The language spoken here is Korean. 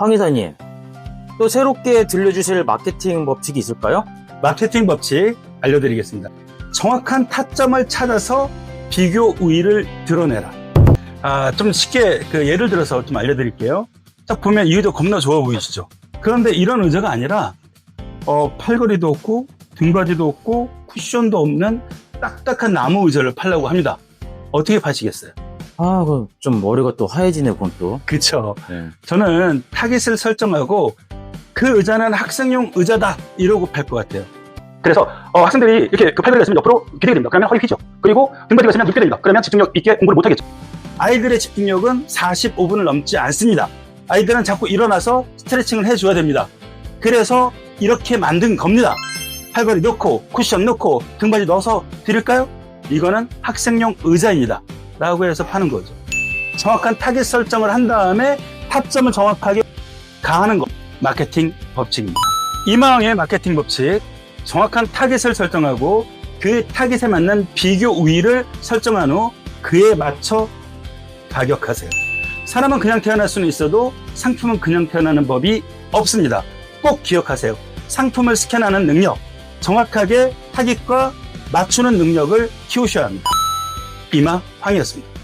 황 이사님, 또 새롭게 들려주실 마케팅 법칙이 있을까요? 마케팅 법칙 알려드리겠습니다. 정확한 타점을 찾아서 비교 우위를 드러내라. 아, 좀 쉽게 그 예를 들어서 좀 알려드릴게요. 딱 보면 이 의도 겁나 좋아 보이시죠? 그런데 이런 의자가 아니라 어, 팔걸이도 없고 등받이도 없고 쿠션도 없는 딱딱한 나무 의자를 팔라고 합니다. 어떻게 파시겠어요? 아, 그럼 좀 머리가 또 하얘지네, 그건 또. 그쵸. 네. 저는 타깃을 설정하고 그 의자는 학생용 의자다 이러고 팔 것 같아요. 그래서 어, 학생들이 이렇게 그 팔걸이가 있으면 옆으로 기대게 됩니다. 그러면 허리 휘죠. 그리고 등받이가 있으면 눕게 됩니다. 그러면 집중력 있게 공부를 못하겠죠. 아이들의 집중력은 45분을 넘지 않습니다. 아이들은 자꾸 일어나서 스트레칭을 해줘야 됩니다. 그래서 이렇게 만든 겁니다. 팔걸이 넣고 쿠션 넣고 등받이 넣어서 드릴까요? 이거는 학생용 의자입니다. 라고 해서 파는 거죠. 정확한 타겟 설정을 한 다음에 타점을 정확하게 가하는 것. 마케팅 법칙입니다. 이마왕의 마케팅 법칙. 정확한 타겟을 설정하고 그 타겟에 맞는 비교 우위를 설정한 후 그에 맞춰 가격하세요. 사람은 그냥 태어날 수는 있어도 상품은 그냥 태어나는 법이 없습니다. 꼭 기억하세요. 상품을 스캔하는 능력, 정확하게 타깃과 맞추는 능력을 키우셔야 합니다. 이마 황이었습니다.